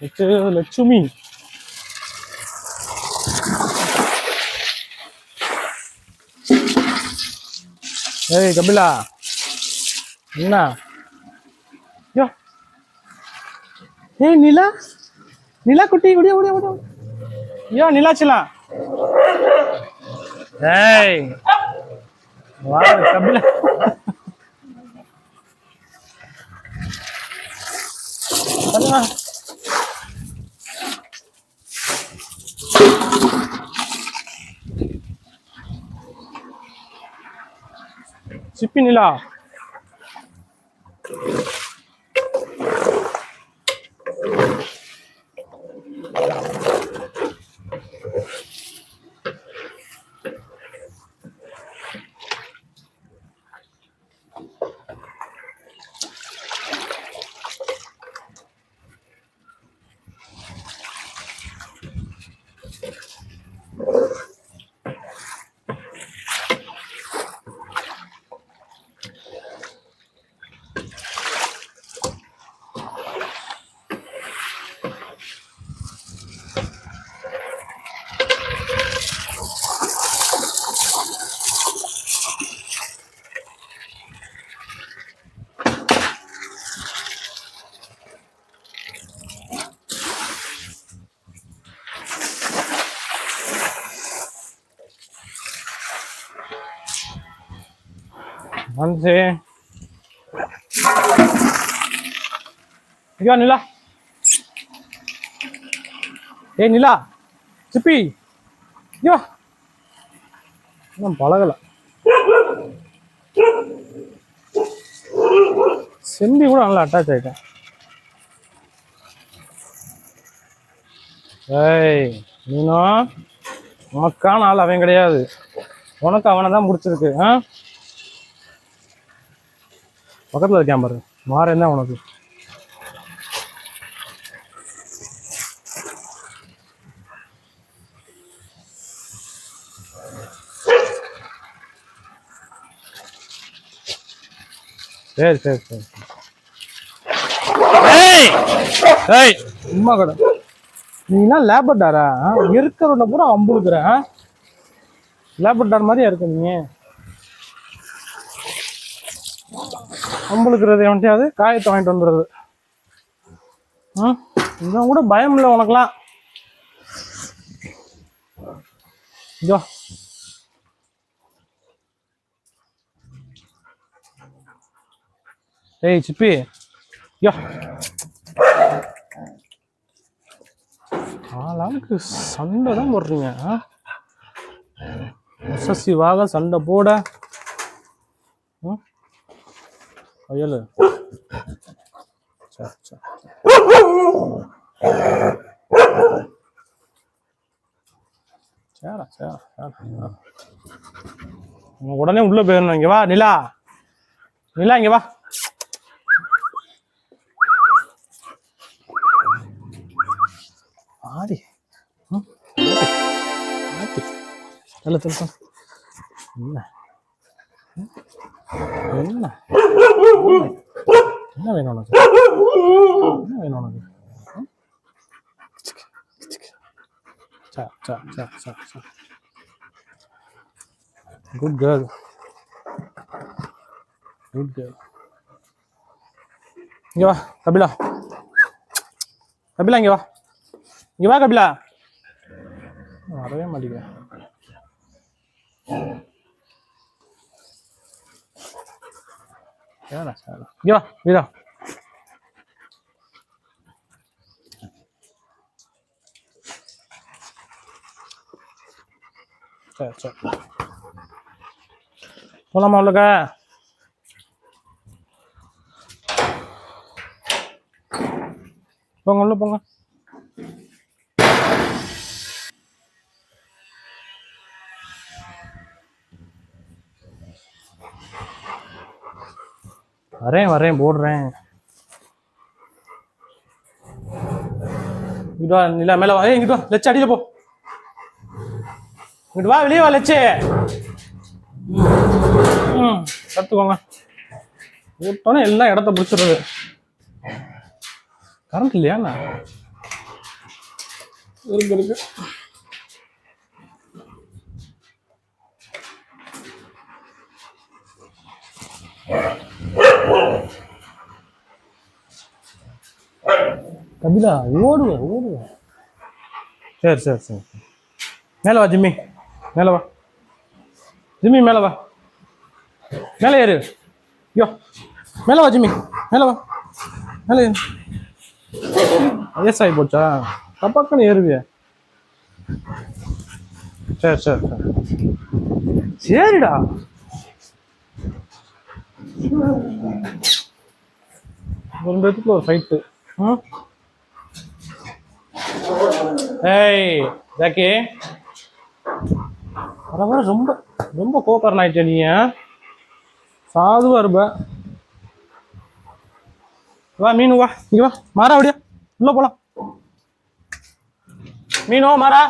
லட்சு லட்சுமி ஏய் கபிலா என்ன யோ ஏய் நிலா நிலா குட்டி விடிய விடிய விடிய ஐயோ நிலாச்சலா ஏய் வா கபிலா அண்ணா. சிப்பி நிலா வந்து ஐயோ நிலா ஏய் நிலா சிப்பி ஐயோ இன்னும் பழகல. செம்பி கூட நல்லா அட்டாச் ஆயிட்டேன். ஏய் நீனும் உனக்கான ஆள் அவன் கிடையாது. உனக்கு அவனை தான் முடிச்சிருக்கு ஆ? பக்கத்தில் இருக்கான் பாரு. மாறேன் தான் உனக்கு. சரி சரி சரி. ஏய்! சும்மா கடை. நீனா லேபர்டாரா இருக்கிறவன பூரா அம்புழுக்கிற லேபர்டார் மாதிரியா இருக்க நீ? அம்புழுக்கிறது எவன்ட்டையாவது காயத்தை வாங்கிட்டு வந்துடுறது. ம்? இவன் கூட பயம் இல்லை உனக்குலாம் இதோ. ஏய் சிப்பி. யோ. ஆளாளுக்கு சண்டை தான் போடுறீங்க எஸ்எஸ்சிவாக சண்டை போட. ம்? அயலு சரி சரி சேரா சேரா சேரா உனக்கு உடனே உள்ள போயிடணும் இங்க வா நிலா நிலா இங்க வா ஆடி ம், ஆடி. தள்ளு தள்ளு தள்ளு. என்ன ம்? என்ன என்ன வேணும் உனக்கு என்ன வேணும் உனக்கு ம்? சா சா சா சா சா குட் கேர்ள் குட் கேர்ள் இங்க வா கபிலா கபிலா இங்க வா இங்க வா கபிலா வரவே மாட்டேங்கிறேன் சேரா சேரா இங்க வா சரி சரி போலாமா உள்ளக்க போங்க உள்ள போங்க வரேன் வரேன் போடுறேன். இங்கிட்டு வா நிலா மேலே வா. ஏய் இங்கிட்டு வா. லட்சம் அடிச்சு போ. இங்கிட்டு வா வெளியே வா லட்சே. ம் கற்றுக்கோங்க விட்டோன்னே எல்லாம் இடத்த பிடிச்சிடுறது. கரண்ட் இல்லையாண்ணா இருக்கு இருக்கு. கபிலா ஓடுவேன் ஓடுவேன் சரி சரி சரி. மேலே வா ஜிம்மி. மேலே வா. ஜிம்மி மேலே வா. மேலே ஏறு. யோ. மேலே வா ஜிம்மி. மேலே வா. மேலே ஏறு. வயசாகி போச்சா? தப்பாக்கன்னு ஏறுவிய. சரி சரி சரி. சரிடா. ரெண்டு பேத்துக்கு ஒரு ஃபைட்டு ம் ஏய் ஜாக்கி. வர வர ரொம்ப ரொம்ப கோபரன் ஆயிட்ட நீ சாதுவா இருப்ப. வா மீனு வா. இங்க வா. மாறா அப்படியா. உள்ள போலாம். மீனோ மாறா.